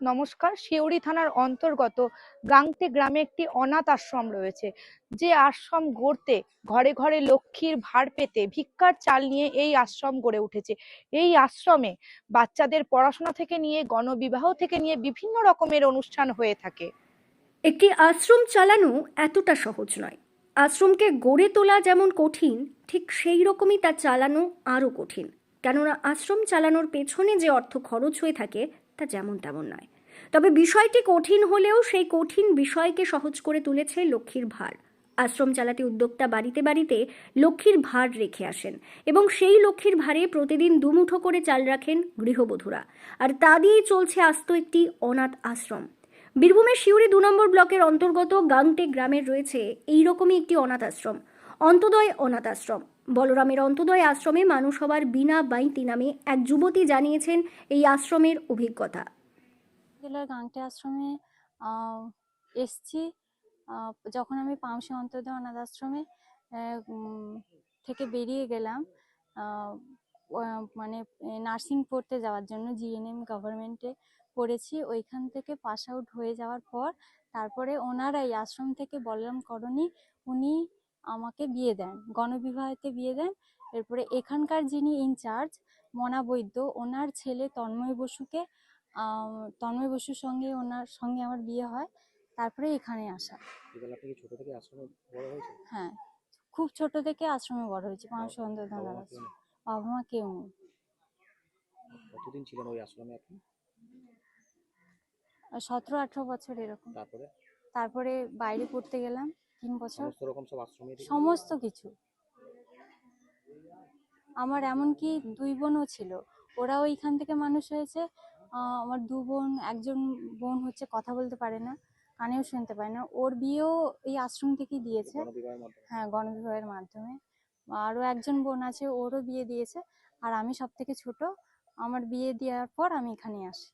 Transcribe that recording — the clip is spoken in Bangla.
নমস্কার শিউরি থানার অন্তর্গত গাংতে গ্রামে একটি অনাথ আশ্রম রয়েছে। যে আশ্রম গড়তে ঘরে ঘরে লক্ষ্মীর ভার পেতে ভিক্ষার চাল নিয়ে এই আশ্রম গড়ে উঠেছে। এই আশ্রমে বাচ্চাদের পড়াশোনা থেকে নিয়ে, গণবিবাহ থেকে নিয়ে বিভিন্ন রকমের অনুষ্ঠান হয়ে থাকে। একটি আশ্রম চালানো এতটা সহজ নয়। আশ্রমকে গড়ে তোলা যেমন কঠিন, ঠিক সেই রকমই তা চালানো আরও কঠিন। কেননা আশ্রম চালানোর পেছনে যে অর্থ খরচ হয়ে থাকে তা যেমন তেমন নয়। তবে বিষয়টি কঠিন হলেও সেই কঠিন বিষয়কে সহজ করে তুলেছে লক্ষ্মীর ভার। আশ্রম চালাতে উদ্যোক্তা বাড়িতে বাড়িতে লক্ষ্মীর ভার রেখে আসেন এবং সেই লক্ষ্মীর ভারে প্রতিদিন দুমুঠো করে চাল রাখেন গৃহবধূরা। আর তা দিয়েই চলছে আস্ত একটি অনাথ আশ্রম। বীরভূমের শিউরি দু নম্বর ব্লকের অন্তর্গত গাংটে গ্রামের রয়েছে এইরকমই একটি অনাথ আশ্রম। অন্তদয় অনাথ আশ্রম বলরামের অন্তদয় আশ্রমে মানুষ হবার বিনা বাইতি নামে এক যুবতী জানিয়েছেন এই আশ্রমের অভিজ্ঞতা। জেলার গাংটে আশ্রমে এসছি। যখন আমি পাংশি অন্তর্দয় অনাথ আশ্রমে থেকে বেরিয়ে গেলাম মানে নার্সিং পড়তে যাওয়ার জন্য জিএনএম গভর্নমেন্টে পড়েছি। ওইখান থেকে পাস আউট হয়ে যাওয়ার পর, তারপরে ওনারা এই আশ্রম থেকে বলরাম করণী, উনি আমাকে বিয়ে দেন গণবিবাহেতে বিয়ে দেন। এরপরে এখানকার যিনি ইনচার্জ মনা বৈদ্য ওনার ছেলে তন্ময় বসুকে তন্ময় বসুর সঙ্গে ওনার সঙ্গে আমার বিয়ে হয় তারপরে এখানে আসা। এগুলো আপনি কি ছোট থেকে আশ্রমে বড় হয়েছে হ্যাঁ খুব ছোট থেকে আশ্রমে বড় হয়েছে মা কেউ নেই? বাবা মা কেউ নেই। কতদিন ছিলেন ওই আশ্রমে আপনি সতেরো আঠারো বছর এরকম। তারপরে? তারপরে বাইরে পড়তে গেলাম। তিন বছর? সমস্ত রকম সব আশ্রমে সমস্ত কিছু। আমার এমনকি দুই বোনও ছিল। ওরাও এইখান থেকে মানুষ হয়েছে। আমার দু বোন একজন বোন হচ্ছে কথা বলতে পারে না কানেও শুনতে পারে না। ওর বিয়েও এই আশ্রম থেকেই দিয়েছে। হ্যাঁ গণবিবাহের মাধ্যমে। আরও একজন বোন আছে ওরও বিয়ে দিয়েছে। আর আমি সব থেকে ছোট। আমার বিয়ে দেওয়ার পর আমি এখানে আসি।